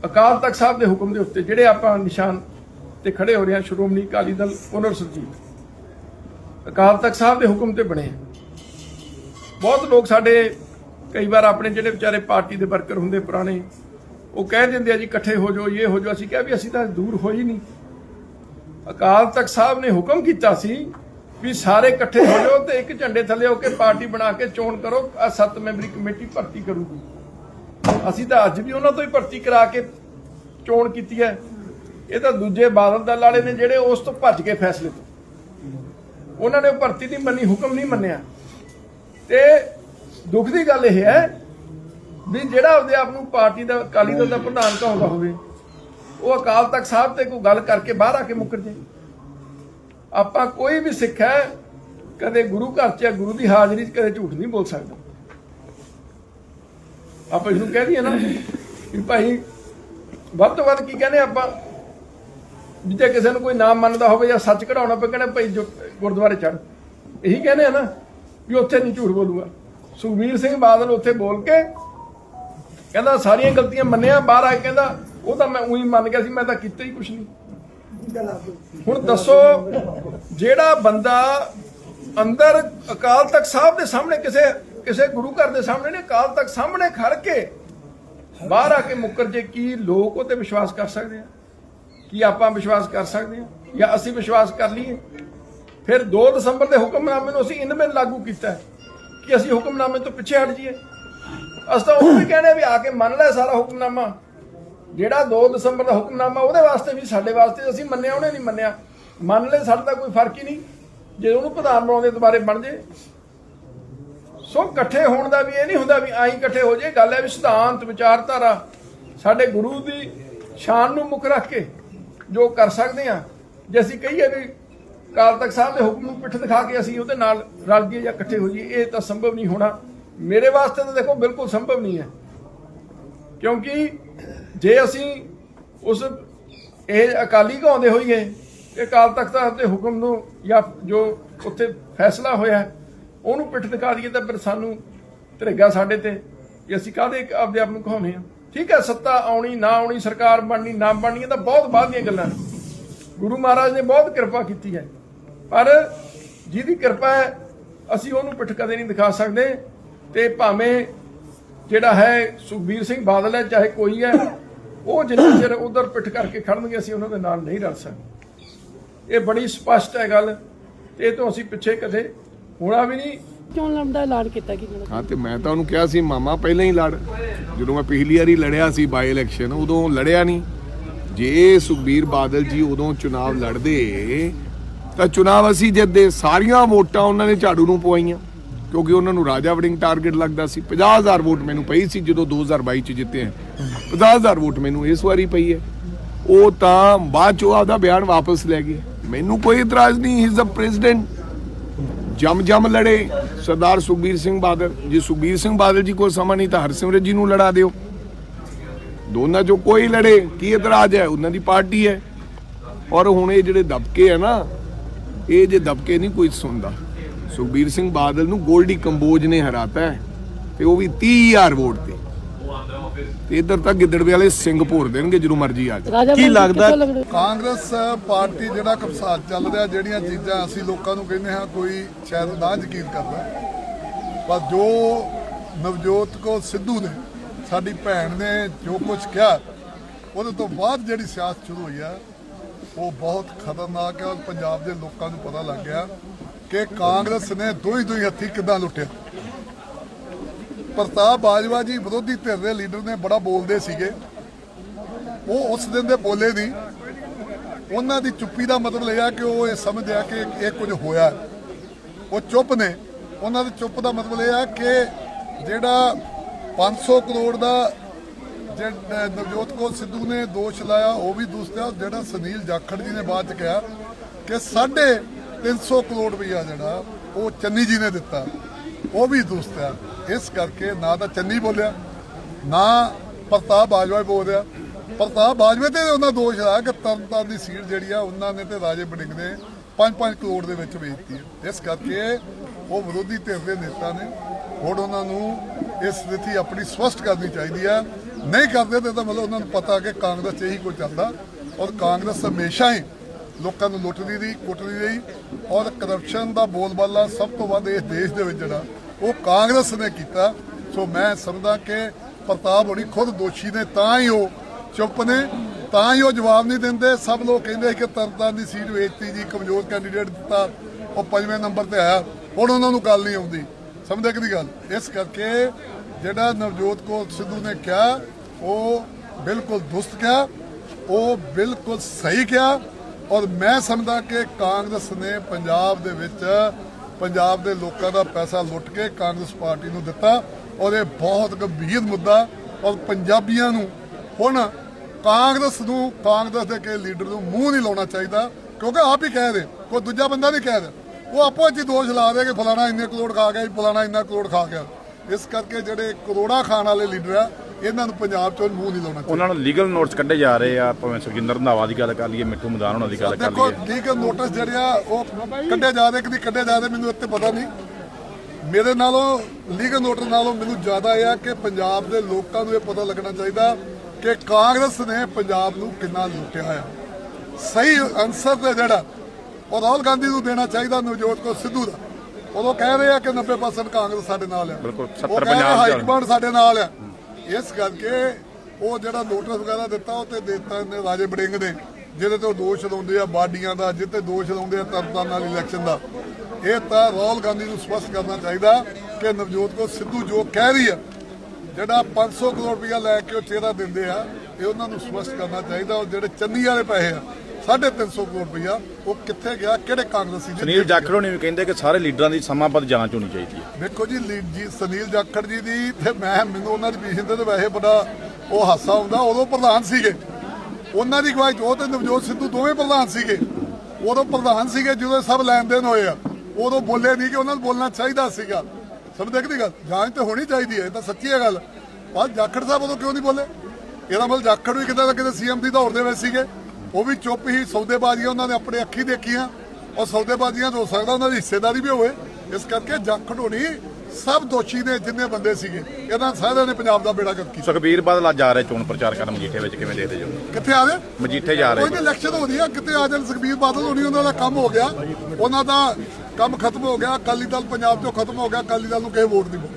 ਅਕਾਲ ਤਖਤ ਸਾਹਿਬ ਦੇ ਹੁਕਮ ਦੇ ਉੱਤੇ ਜਿਹੜੇ ਆਪਾਂ ਨਿਸ਼ਾਨ ਤੇ ਖੜੇ ਹੋ ਰਹੇ ਹਾਂ, ਸ਼੍ਰੋਮਣੀ ਅਕਾਲੀ ਦਲ ਪੁਨਰ ਸੁਰਜੀਤ। ਅਕਾਲ ਤਖਤ ਸਾਹਿਬ ਦੇ ਹੁਕਮ ਤੇ ਬਣੇ ਬਹੁਤ ਲੋਕ ਸਾਡੇ ਕਈ ਵਾਰ ਆਪਣੇ ਜਿਹੜੇ ਵਿਚਾਰੇ ਪਾਰਟੀ ਦੇ ਵਰਕਰ ਹੁੰਦੇ ਪੁਰਾਣੇ, ਉਹ ਕਹਿ ਦਿੰਦੇ ਆ ਜੀ, ਇਕੱਠੇ ਹੋ ਜਾਓ, ਇਹ ਹੋ ਜਾਓ, ਅਸੀਂ ਕਿਹਾ ਵੀ ਅਸੀਂ ਤਾਂ ਦੂਰ ਹੋ ਹੀ ਨਹੀਂ। ਅਕਾਲ ਤਖਤ ਸਾਹਿਬ ਨੇ ਹੁਕਮ ਕੀਤਾ ਸੀ ਵੀ ਸਾਰੇ ਇਕੱਠੇ ਹੋ ਜਾਓ ਤੇ ਇੱਕ ਝੰਡੇ ਥੱਲੇ ਹੋ ਕੇ ਪਾਰਟੀ ਬਣਾ ਕੇ ਚੋਣ ਕਰੋ ਆ ਸੱਤ ਮੈਂਬਰੀ ਕਮੇਟੀ ਭਰਤੀ ਕਰੂਗੀ। ਅਸੀਂ ਤਾਂ ਅੱਜ ਵੀ ਉਹਨਾਂ ਤੋਂ ਹੀ ਭਰਤੀ ਕਰਾ ਕੇ ਚੋਣ ਕੀਤੀ ਹੈ। ਇਹ ਤਾਂ ਦੂਜੇ ਬਾਦਲ ਦਲ ਵਾਲੇ ਨੇ ਜਿਹੜੇ ਉਸ ਤੋਂ ਭੱਜ ਗਏ ਫੈਸਲੇ ਤੋਂ। ਉਹਨਾਂ ਨੇ ਉਹ ਭਰਤੀ ਨਹੀਂ ਮੰਨੀ, ਹੁਕਮ ਨਹੀਂ ਮੰਨਿਆ। ਤੇ ਦੁੱਖ ਦੀ ਗੱਲ ਇਹ ਹੈ ਵੀ ਜਿਹੜਾ ਆਪਦੇ ਆਪ ਨੂੰ ਪਾਰਟੀ ਦਾ, ਅਕਾਲੀ ਦਲ ਦਾ ਪ੍ਰਧਾਨ ਕਹਾਉਂਦਾ ਹੋਵੇ, ਉਹ ਅਕਾਲ ਤਖਤ ਸਾਹਿਬ ਤੇ ਕੋਈ ਗੱਲ ਕਰਕੇ ਬਾਹਰ ਆ ਕੇ ਮੁੱਕਰ ਜੇ। ਆਪਾਂ ਕੋਈ ਵੀ ਸਿੱਖ ਹੈ, ਕਦੇ ਗੁਰੂ ਘਰ 'ਚ ਗੁਰੂ ਦੀ ਹਾਜ਼ਰੀ 'ਚ ਕਦੇ ਝੂਠ ਨਹੀਂ ਬੋਲ ਸਕਦਾ। ਆਪਾਂ ਇਹਨੂੰ ਕਹਿ ਦਈਏ ਨਾ ਕਿ ਭਾਈ ਵੱਧ ਤੋਂ ਵੱਧ ਕੀ ਕਹਿੰਦੇ ਆਪਾਂ, ਵੀ ਕਿਸੇ ਨੂੰ ਕੋਈ ਨਾਮ ਮੰਨਦਾ ਹੋਵੇ ਜਾਂ ਸੱਚ ਕਢਾਉਣਾ ਪਏ, ਕਹਿੰਦੇ ਭਾਈ ਜੋ ਗੁਰਦੁਆਰੇ ਚੜ ਇਹੀ ਕਹਿੰਦੇ ਆ ਨਾ ਵੀ ਉੱਥੇ ਨਹੀਂ ਝੂਠ ਬੋਲੂਗਾ। ਸੁਖਬੀਰ ਸਿੰਘ ਬਾਦਲ ਉੱਥੇ ਬੋਲ ਕੇ ਕਹਿੰਦਾ ਸਾਰੀਆਂ ਗਲਤੀਆਂ ਮੰਨਿਆ, ਬਾਹਰ ਆ ਕੇ ਕਹਿੰਦਾ, ਉਹ ਤਾਂ ਮੈਂ ਉਹੀ ਮੰਨ ਗਿਆ ਸੀ, ਮੈਂ ਤਾਂ ਕੀਤਾ ਹੀ ਕੁਛ ਨਹੀਂ। ਹੁਣ ਦੱਸੋ, ਜਿਹੜਾ ਬੰਦਾ ਅੰਦਰ ਅਕਾਲ ਤਖਤ ਸਾਹਿਬ ਦੇ ਸਾਹਮਣੇ ਕਿਸੇ ਕਿਸੇ ਗੁਰੂ ਘਰ ਦੇ ਸਾਹਮਣੇ ਨੇ ਅਕਾਲ ਤੱਕ ਸਾਹਮਣੇ ਖੜ ਕੇ ਬਾਹਰ ਆ ਕੇ ਮੁੱਕਰ ਜੇ ਕੀ ਲੋਕ ਉਹ ਤੇ ਵਿਸ਼ਵਾਸ ਕਰ ਸਕਦੇ ਆ? ਕੀ ਆਪਾਂ ਵਿਸ਼ਵਾਸ ਕਰ ਸਕਦੇ ਆ? ਜਾਂ ਅਸੀਂ ਵਿਸ਼ਵਾਸ ਕਰ ਲਈਏ? ਫਿਰ 2 ਦਸੰਬਰ ਦੇ ਹੁਕਮਨਾਮੇ ਨੂੰ ਅਸੀਂ ਇਨਮੇਂ ਲਾਗੂ ਕੀਤਾ ਕਿ ਅਸੀਂ ਹੁਕਮਨਾਮੇ ਤੋਂ ਪਿੱਛੇ ਹਟ ਜਾਈਏ। ਅਸੀਂ ਤਾਂ ਉਹ ਵੀ ਕਹਿੰਦੇ ਆ ਵੀ ਆ ਕੇ ਮੰਨ ਲੈ ਸਾਰਾ ਹੁਕਮਨਾਮਾ। ਜਿਹੜਾ 2 ਦਸੰਬਰ ਦਾ ਹੁਕਮਨਾਮਾ ਉਹਦੇ ਵਾਸਤੇ ਵੀ ਸਾਡੇ ਵਾਸਤੇ ਅਸੀਂ ਮੰਨਿਆ, ਉਹਨੇ ਨਹੀਂ ਮੰਨਿਆ। ਮੰਨ ਲੈ ਸਾਡਾ ਤਾਂ ਕੋਈ ਫ਼ਰਕ ਹੀ ਨਹੀਂ। ਜੇ ਉਹਨੂੰ ਪ੍ਰਧਾਨ ਬਣਾਉਂਦੇ, ਦੁਬਾਰੇ ਬਣ ਜੇ। ਸੋ ਇਕੱਠੇ ਹੋਣ ਦਾ ਵੀ ਇਹ ਨਹੀਂ ਹੁੰਦਾ ਵੀ ਆਈ ਇਕੱਠੇ ਹੋ ਜੇ ਗੱਲ ਹੈ ਵੀ ਸਿਧਾਂਤ, ਵਿਚਾਰਧਾਰਾ ਸਾਡੇ ਗੁਰੂ ਦੀ ਸ਼ਾਨ ਨੂੰ ਮੁੱਖ ਰੱਖ ਕੇ ਜੋ ਕਰ ਸਕਦੇ ਆ ਜੇ ਅਸੀਂ ਕਹੀਏ ਵੀ ਕਾਲ ਤਖਤ ਸਾਹਿਬ ਦੇ ਹੁਕਮ ਨੂੰ ਪਿੱਠ ਦਿਖਾ ਕੇ ਅਸੀਂ ਉਹਦੇ ਨਾਲ ਰਲ ਜਾਈਏ ਜਾਂ ਇਕੱਠੇ ਹੋ ਜਾਈਏ, ਇਹ ਤਾਂ ਸੰਭਵ ਨਹੀਂ ਹੋਣਾ। ਮੇਰੇ ਵਾਸਤੇ ਤਾਂ ਦੇਖੋ ਬਿਲਕੁਲ ਸੰਭਵ ਨਹੀਂ ਹੈ। ਕਿਉਂਕਿ ਜੇ ਅਸੀਂ ਉਸ ਇਹ ਅਕਾਲੀ ਕਹਾਉਂਦੇ ਹੋਈਏ ਕਿ ਅਕਾਲ ਤਖਤ ਸਾਹਿਬ ਦੇ ਹੁਕਮ ਨੂੰ ਜਾਂ ਜੋ ਉੱਥੇ ਫੈਸਲਾ ਹੋਇਆ ਉਹਨੂੰ ਪਿੱਠ ਦਿਖਾ ਦਈਏ ਤਾਂ ਫਿਰ ਸਾਨੂੰ ਧਰੇਗਾ ਸਾਡੇ ਤੇ ਕਿ ਅਸੀਂ ਕਾਹਦੇ ਆਪਦੇ ਆਪ ਨੂੰ ਕਹਾਉਂਦੇ ਆ। ਠੀਕ ਹੈ, ਸੱਤਾ ਆਉਣੀ, ਨਾ ਆਉਣੀ, ਸਰਕਾਰ ਬਣਨੀ, ਨਾ ਬਣਨੀ ਤਾਂ ਬਹੁਤ ਬਾਅਦ ਦੀਆਂ ਗੱਲਾਂ ਨੇ। ਗੁਰੂ ਮਹਾਰਾਜ ਨੇ ਬਹੁਤ ਕਿਰਪਾ ਕੀਤੀ ਹੈ। ਪਰ ਜਿਹਦੀ ਕਿਰਪਾ ਹੈ, ਅਸੀਂ ਉਹਨੂੰ ਪਿੱਠ ਕਦੇ ਨਹੀਂ ਦਿਖਾ ਸਕਦੇ ਤੇ ਭਾਵੇਂ ਜਿਹੜਾ ਹੈ ਸੁਖਬੀਰ ਸਿੰਘ ਬਾਦਲ ਹੈ, ਚਾਹੇ ਕੋਈ ਹੈ, ਉਹ ਜਿੰਨਾ ਚਿਰ ਉਧਰ ਪਿੱਠ ਕਰਕੇ ਖੜਨਗੇ, ਅਸੀਂ ਉਹਨਾਂ ਦੇ ਨਾਲ ਨਹੀਂ ਰਲ ਸਕਦੇ। ਇਹ ਬੜੀ ਸਪਸ਼ਟ ਹੈ ਗੱਲ। ਤੇ ਇਹ ਤੋਂ ਅਸੀਂ ਪਿੱਛੇ ਕਦੇ ਹੋਣਾ ਵੀ ਨਹੀਂ। ਚੋਣ ਲੜਨ ਦਾ ਐਲਾਨ ਕੀਤਾ ਕਿ ਜਿਹੜਾ ਹਾਂ ਤੇ ਮੈਂ ਤਾਂ ਉਹਨੂੰ ਕਿਹਾ ਸੀ ਮਾਮਾ ਪਹਿਲਾਂ ਹੀ ਲੜ। ਜਦੋਂ ਮੈਂ ਪਿਛਲੀ ਵਾਰੀ ਲੜਿਆ ਸੀ ਬਾਈ ਇਲੈਕਸ਼ਨ ਉਦੋਂ ਲੜਿਆ ਨਹੀਂ। ਜੇ ਸੁਖਬੀਰ ਬਾਦਲ ਜੀ ਉਦੋਂ ਚੁਣਾਵ ਲੜਦੇ ਤਾਂ ਚੁਣਾਵ ਅਸੀਂ ਜਿੱਦੇ ਸਾਰੀਆਂ ਵੋਟਾਂ ਉਹਨਾਂ ਨੇ ਝਾੜੂ ਨੂੰ ਪਵਾਈਆਂ ਕਿਉਂਕਿ ਉਹਨਾਂ ਨੂੰ ਰਾਜਾ ਵੜਿੰਗ ਟਾਰਗੇਟ ਲੱਗਦਾ ਸੀ। 50000 ਵੋਟ ਮੈਨੂੰ ਪਈ ਸੀ ਜਦੋਂ 2022 ਚ ਜਿੱਤੇ ਆ। 50000 ਵੋਟ ਮੈਨੂੰ ਇਸ ਵਾਰੀ ਪਈ ਹੈ। ਉਹ ਤਾਂ ਬਾਅਦ ਚੋਂ ਆਪਦਾ ਬਿਆਨ ਵਾਪਸ ਲੈ ਗਏ। ਮੈਨੂੰ ਕੋਈ ਇਤਰਾਜ਼ ਨਹੀਂ ਹੀ ਇਜ਼ ਅ ਪ੍ਰੈਜ਼ੀਡੈਂਟ ਜਮ ਜਮ ਲੜੇ। ਸਰਦਾਰ ਸੁਖਬੀਰ ਸਿੰਘ ਬਾਦਲ। ਜੇ ਸੁਖਬੀਰ ਸਿੰਘ ਬਾਦਲ ਜੀ ਕੋਲ ਸਮਾਂ ਨਹੀਂ ਤਾਂ ਹਰਸਿਮਰਤ ਜੀ ਨੂੰ ਲੜਾ ਦਿਓ। ਦੋਨਾਂ ਚੋਂ ਕੋਈ ਲੜੇ। ਕੀ ਇਤਰਾਜ਼ ਹੈ? ਉਹਨਾਂ ਦੀ ਪਾਰਟੀ ਹੈ। ਔਰ ਹੁਣ ਇਹ ਜਿਹੜੇ ਦਬਕੇ ਹੈ ਨਾ, ਇਹ ਜੇ ਦਬਕੇ ਨਹੀਂ ਕੋਈ ਸੁਣਦਾ। ਸੁਖਬੀਰ ਸਿੰਘ ਬਾਦਲ ਨੂੰ ਗੋਲਡੀ ਕੰਬੋਜ ਨੇ ਹਰਾਤਾ ਹੈ ਤੇ ਉਹ ਵੀ 30000 ਵੋਟ ਤੇ। ਤੇ ਇਧਰ ਤਾਂ ਗਿੱਦੜਵੇ ਵਾਲੇ ਸਿੰਘ ਭੋਰ ਦੇਣਗੇ ਜਦੋਂ ਮਰਜ਼ੀ ਆ ਰਾਜਾ ਕੀ ਲੱਗਦਾ- ਕਾਂਗਰਸ ਪਾਰਟੀ ਜਿਹੜਾ ਕਬਸਾਤ ਚੱਲ ਰਿਹਾ ਜਿਹੜੀਆਂ ਚੀਜ਼ਾਂ ਅਸੀਂ ਲੋਕਾਂ ਨੂੰ ਕਹਿੰਦੇ ਹਾਂ ਕੋਈ ਸ਼ਾਇਦ ਨਾ ਯਕੀਨ ਕਰਦਾ। ਪਰ ਜੋ ਨਵਜੋਤ ਕੋ ਸਿੱਧੂ ਨੇ ਸਾਡੀ ਭੈਣ ਨੇ ਜੋ ਕੁਝ ਕਿਹਾ ਉਹਦੇ ਤੋਂ ਬਾਅਦ ਜਿਹੜੀ ਸਿਆਸਤ ਸ਼ੁਰੂ ਹੋਈ ਆ ਉਹ ਬਹੁਤ ਖਤਰਨਾਕ ਹੈ ਔਰ ਪੰਜਾਬ ਦੇ ਲੋਕਾਂ ਨੂੰ ਪਤਾ ਲੱਗ ਗਿਆ ਕਿ ਕਾਂਗਰਸ ਨੇ ਦੋਈ ਦੋਈ ਹੱਥੀ ਕਿੱਦਾਂ ਲੁੱਟਿਆ। ਪ੍ਰਤਾਪ ਬਾਜਵਾ ਜੀ ਵਿਰੋਧੀ ਧਿਰ ਦੇ ਲੀਡਰ ਨੇ ਬੜਾ ਬੋਲਦੇ ਸੀਗੇ। ਉਹ ਉਸ ਦਿਨ ਦੇ ਬੋਲੇ ਨਹੀਂ। ਉਹਨਾਂ ਦੀ ਚੁੱਪੀ ਦਾ ਮਤਲਬ ਇਹ ਆ ਕਿ ਉਹ ਇਹ ਸਮਝਿਆ ਕਿ ਇਹ ਕੁਝ ਹੋਇਆ। ਉਹ ਚੁੱਪ ਨੇ। ਉਹਨਾਂ ਦੀ ਚੁੱਪ ਦਾ ਮਤਲਬ ਇਹ ਆ ਕਿ ਜਿਹੜਾ 500 ਕਰੋੜ ਦਾ ਜਿਹੜਾ ਨਵਜੋਤ ਕੌਰ ਸਿੱਧੂ ਨੇ ਦੋਸ਼ ਲਾਇਆ, ਉਹ ਵੀ ਦੂਸਰਾ ਜਿਹੜਾ ਸੁਨੀਲ ਜਾਖੜ ਜੀ ਨੇ ਬਾਅਦ ਚ ਕਿਹਾ ਕਿ ਸਾਢੇ 300 ਕਰੋੜ ਰੁਪਈਆ ਜਿਹੜਾ, ਉਹ ਚੰਨੀ ਜੀ ਨੇ ਦਿੱਤਾ। ਉਹ ਵੀ ਦੂਸਰਾ ਇਸ ਕਰਕੇ ਨਾ ਤਾਂ ਚੰਨੀ ਬੋਲਿਆ, ਨਾ ਪ੍ਰਤਾਪ ਬਾਜਵਾ ਬੋਲ ਰਿਹਾ। ਪ੍ਰਤਾਪ ਬਾਜਵਾ ਤੇ ਉਹਨਾਂ ਦੋਸ਼ ਲਾਇਆ ਕਿ ਤਰਨਤਾਰਨ ਦੀ ਸੀਟ ਜਿਹੜੀ ਆ, ਉਹਨਾਂ ਨੇ ਤੇ ਰਾਜੇ ਬੜਿੰਗ ਨੇ 5-5 ਕਰੋੜ ਦੇ ਵਿੱਚ ਵੇਚਤੀ ਹੈ ਇਸ ਕਰਕੇ ਉਹ ਵਿਰੋਧੀ ਧਿਰ ਦੇ ਨੇਤਾ ਨੇ, ਹੁਣ ਉਹਨਾਂ ਨੂੰ ਇਸ ਸਥਿਤੀ ਆਪਣੀ ਸਪਸ਼ਟ ਕਰਨੀ ਚਾਹੀਦੀ ਆ। ਨਹੀਂ ਕਰਦੇ ਤੇ ਤਾਂ ਮਤਲਬ ਉਹਨਾਂ ਨੂੰ ਪਤਾ ਕਿ ਕਾਂਗਰਸ 'ਚ ਇਹੀ ਕੁਝ ਚੱਲਦਾ ਔਰ ਕਾਂਗਰਸ ਹਮੇਸ਼ਾ ਹੀ ਲੋਕਾਂ ਨੂੰ ਲੁੱਟਦੀ ਰਹੀ, ਕੁੱਟਦੀ ਰਹੀ ਔਰ ਕਰਪਸ਼ਨ ਦਾ ਬੋਲਬਾਲਾ ਸਭ ਤੋਂ ਵੱਧ ਇਸ ਦੇਸ਼ ਦੇ ਵਿੱਚ ਜਿਹੜਾ, ਉਹ ਕਾਂਗਰਸ ਨੇ ਕੀਤਾ। ਸੋ ਮੈਂ ਸਮਝਦਾ ਕਿ ਪ੍ਰਤਾਪ ਹੋਣੀ ਖੁਦ ਦੋਸ਼ੀ ਨੇ, ਤਾਂ ਹੀ ਉਹ ਚੁੱਪ ਨੇ, ਤਾਂ ਹੀ ਉਹ ਜਵਾਬ ਨਹੀਂ ਦਿੰਦੇ। ਸਭ ਲੋਕ ਕਹਿੰਦੇ ਸੀ ਕਿ ਤਰਨਤਾਰਨ ਦੀ ਸੀਟ ਵੇਚਤੀ ਜੀ, ਕਮਜ਼ੋਰ ਕੈਂਡੀਡੇਟ ਦਿੱਤਾ, ਉਹ ਪੰਜਵੇਂ ਨੰਬਰ ਤੇ ਆਇਆ। ਹੁਣ ਉਹਨਾਂ ਨੂੰ ਗੱਲ ਨਹੀਂ ਆਉਂਦੀ। ਸਮਝਦੇ ਕਿ ਨਹੀਂ ਗੱਲ? ਇਸ ਕਰਕੇ ਜਿਹੜਾ ਨਵਜੋਤ ਕੌਰ ਸਿੱਧੂ ਨੇ ਕਿਹਾ, ਉਹ ਬਿਲਕੁਲ ਦੁਸਤ ਕਿਹਾ, ਉਹ ਬਿਲਕੁਲ ਸਹੀ ਕਿਹਾ। ਔਰ ਮੈਂ ਸਮਝਦਾ ਕਿ ਕਾਂਗਰਸ ਨੇ ਪੰਜਾਬ ਦੇ ਵਿੱਚ ਪੰਜਾਬ ਦੇ ਲੋਕਾਂ ਦਾ ਪੈਸਾ ਲੁੱਟ ਕੇ ਕਾਂਗਰਸ ਪਾਰਟੀ ਨੂੰ ਦਿੱਤਾ ਔਰ ਇਹ ਬਹੁਤ ਗੰਭੀਰ ਮੁੱਦਾ ਔਰ ਪੰਜਾਬੀਆਂ ਨੂੰ ਹੁਣ ਕਾਂਗਰਸ ਨੂੰ ਕਾਂਗਰਸ ਦੇ ਕੇ ਲੀਡਰ ਨੂੰ ਮੂੰਹ ਨਹੀਂ ਲਾਉਣਾ ਚਾਹੀਦਾ ਕਿਉਂਕਿ ਆਪ ਹੀ ਕਹਿ ਰਹੇ ਕੋਈ ਦੂਜਾ ਬੰਦਾ ਨਹੀਂ ਕਹਿ ਰਿਹਾ ਉਹ ਆਪੋ ਜੀ ਦੋਸ਼ ਲਾ ਦੇ ਕਿ ਫਲਾਣਾ ਇੰਨੇ ਕਰੋੜ ਖਾ ਗਿਆ ਜੀ, ਫਲਾਣਾ ਇੰਨਾ ਕਰੋੜ ਖਾ ਗਿਆ। ਇਸ ਕਰਕੇ ਜਿਹੜੇ ਕਰੋੜਾਂ ਖਾਣ ਵਾਲੇ ਲੀਡਰ ਆ ਇਹਨਾਂ ਨੂੰ ਪੰਜਾਬ ਚੋਂ ਮੂੰਹ ਨਹੀਂ ਲਾਉਣਾ ਉਹਨਾਂ ਨੂੰ ਲੀਗਲ ਨੋਟਸ ਕੱਢੇ ਜਾ ਰਹੇ ਆ ਭਾਵੇਂ ਸੁਖਜਿੰਦਰ ਰੰਧਾਵਾ ਦੀ ਗੱਲ ਕਰ ਲਈਏ ਮਿੱਠੂ ਮਦਾਨ ਉਹਨਾਂ ਦੀ ਗੱਲ ਕਰ ਦੇਖੋ ਲਈਏ। ਲੀਗਲ ਨੋਟਿਸ ਜਿਹੜੇ ਆ ਉਹ ਕੱਢੇ ਜਾ ਰਹੇ ਕਿ ਕੱਢੇ ਜਾ ਰਹੇ ਮੈਨੂੰ ਇੱਥੇ ਪਤਾ ਨਹੀਂ। ਮੇਰੇ ਨਾਲੋਂ ਲੀਗਲ ਨੋਟਿਸ ਨਾਲੋਂ ਮੈਨੂੰ ਜ਼ਿਆਦਾ ਇਹ ਆ ਕਿ ਪੰਜਾਬ ਦੇ ਲੋਕਾਂ ਨੂੰ ਇਹ ਪਤਾ ਲੱਗਣਾ ਚਾਹੀਦਾ ਕਿ ਕਾਂਗਰਸ ਨੇ ਪੰਜਾਬ ਨੂੰ ਕਿੰਨਾ ਲੁੱਟਿਆ ਆ ਸਹੀ ਆਨਸਰ ਤੇ ਜਿਹੜਾ ਉਹ ਰਾਹੁਲ ਗਾਂਧੀ ਨੂੰ ਦੇਣਾ ਚਾਹੀਦਾ ਨਵਜੋਤ ਕੋ ਸਿੱਧੂ ਦਾ। ਉਦੋਂ ਕਹਿ ਰਹੇ ਆ ਕਿ 90% ਕਾਂਗਰਸ ਸਾਡੇ ਨਾਲ ਆ। ਬਿਲਕੁਲ, ਉਹ 70 ਕਹਿ ਰਹੇ ਪੰਜਾਬ ਹਾਈ। ਕਮਾਂਡ ਸਾਡੇ ਨਾਲ ਆ। ਇਸ ਕਰਕੇ ਉਹ ਜਿਹੜਾ ਨੋਟਿਸ ਵਗੈਰਾ ਦਿੱਤਾ, ਉਹ ਤੇ ਦਿੱਤਾ ਨੇ ਰਾਜੇ ਬੜਿੰਗ ਨੇ, ਜਿਹਦੇ ਤੇ ਉਹ ਦੋਸ਼ ਲਾਉਂਦੇ ਆ ਬਾਡੀਆਂ ਦਾ, ਜਿੱਤੇ ਦੋਸ਼ ਲਾਉਂਦੇ ਆ ਤਰਨਤਾਰਨ ਵਾਲੀ ਇਲੈਕਸ਼ਨ ਦਾ। ਇਹ ਤਾਂ ਰਾਹੁਲ ਗਾਂਧੀ ਨੂੰ ਸਪਸ਼ਟ ਕਰਨਾ ਚਾਹੀਦਾ ਕਿ ਨਵਜੋਤ ਕੋ ਸਿੱਧੂ ਜੋ ਕਹਿ ਰਹੀ ਆ, ਜਿਹੜਾ 500 ਕਰੋੜ ਰੁਪਇਆ ਲੈ ਕੇ ਉਹ ਚਿਹਰਾ ਦਿੰਦੇ ਆ, ਇਹ ਉਹਨਾਂ ਨੂੰ ਸਪਸ਼ਟ ਕਰਨਾ ਚਾਹੀਦਾ, ਉਹ ਜਿਹੜੇ ਚੰਨੀ ਵਾਲੇ ਪੈਸੇ ਆ 350 ਕਰੋੜ ਰੁਪਇਆ ਉਹ ਕਿੱਥੇ ਗਿਆ ਕਿਹੜੇ ਕਾਂਗਰਸੀ ਜੀ ਸੁਨੀਲ ਜਾਖੜ ਹੋਣੀ ਵੀ ਕਹਿੰਦੇ ਕਿ ਸਾਰੇ ਲੀਡਰਾਂ ਦੀ ਸਮਾਂਬੱਧ ਜਾਂਚ ਹੋਣੀ ਚਾਹੀਦੀ ਹੈ। ਵੇਖੋ ਜੀ ਜੀ ਸੁਨੀਲ ਜਾਖੜ ਜੀ ਦੀ ਤੇ ਮੈਂ ਮੈਨੂੰ ਉਹਨਾਂ ਦੀ ਪੀਛੇ ਤੇ ਵੈਸੇ ਬੜਾ ਉਹ ਹਾਸਾ ਹੁੰਦਾ। ਉਦੋਂ ਪ੍ਰਧਾਨ ਸੀਗੇ। ਉਹਨਾਂ ਦੀ ਗਵਾਹੀ ਉਹ ਤੇ ਨਵਜੋਤ ਸਿੱਧੂ ਦੋਵੇਂ ਪ੍ਰਧਾਨ ਸੀਗੇ। ਉਦੋਂ ਪ੍ਰਧਾਨ ਸੀਗੇ ਜਦੋਂ ਸਭ ਲੈਣ ਦੇਣ ਹੋਏ ਆ। ਉਦੋਂ ਬੋਲੇ ਨਹੀਂ ਕਿ ਉਹਨਾਂ ਨੂੰ ਬੋਲਣਾ ਚਾਹੀਦਾ ਸੀਗਾ। ਸਮਝਦੇ ਕਿ ਨਹੀਂ ਗੱਲ? ਜਾਂਚ ਤੇ ਹੋਣੀ ਚਾਹੀਦੀ ਹੈ ਇਹ ਤਾਂ ਸੱਚੀ ਹੈ ਗੱਲ। ਪਰ ਜਾਖੜ ਸਾਹਿਬ ਉਦੋਂ ਕਿਉਂ ਨਹੀਂ ਬੋਲੇ? ਇਹਦਾ ਮਤਲਬ ਜਾਖੜ ਵੀ ਕਿਤੇ ਨਾ ਕਿਤੇ ਸੀਐਮ ਦੀ ਦੌੜ ਦੇ ਵਿੱਚ ਸੀਗੇ। ਉਹ ਵੀ ਚੁੱਪ ਹੀ ਸੌਦੇਬਾਜ਼ੀਆਂ ਉਹਨਾਂ ਨੇ ਆਪਣੇ ਅੱਖੀ ਦੇਖੀਆਂ। ਔਰ ਸੌਦੇਬਾਜ਼ੀਆਂ ਹੋ ਸਕਦਾ ਉਹਨਾਂ ਦੀ ਹਿੱਸੇਦਾਰੀ ਵੀ ਹੋਵੇ। ਇਸ ਕਰਕੇ ਜਾਖੜ ਹੋਣੀ ਸਭ ਦੋਸ਼ੀ ਨੇ ਜਿੰਨੇ ਬੰਦੇ ਸੀਗੇ ਇਹਨਾਂ ਸਾਰਿਆਂ ਨੇ ਪੰਜਾਬ ਦਾ ਬੇੜਾ ਗਰਕ ਕੀਤਾ। ਸੁਖਬੀਰ ਬਾਦਲ ਅੱਜ ਆ ਰਹੇ ਚੋਣ ਪ੍ਰਚਾਰ ਕਰਨ ਮਜੀਠੇ ਵਿੱਚ ਕਿਵੇਂ ਦੇਖਦੇ ਜੋ ਕਿੱਥੇ ਆ ਗਏ ਮਜੀਠੇ ਜਾ ਕੋਈ ਰਹੇ ਨਹੀਂ ਇਲੈਕਸ਼ਨ ਹੋ ਰਹੀ ਆ ਕਿਤੇ ਆ ਜਾਣ ਸੁਖਬੀਰ ਬਾਦਲ ਹੋਣੀ ਉਹਨਾਂ ਦਾ ਕੰਮ ਹੋ ਗਿਆ। ਉਹਨਾਂ ਦਾ ਕੰਮ ਖਤਮ ਹੋ ਗਿਆ ਅਕਾਲੀ ਦਲ ਪੰਜਾਬ ਚੋਂ ਖਤਮ ਹੋ ਗਿਆ ਅਕਾਲੀ ਦਲ ਨੂੰ ਕਿਸੇ ਵੋਟ ਨਹੀਂ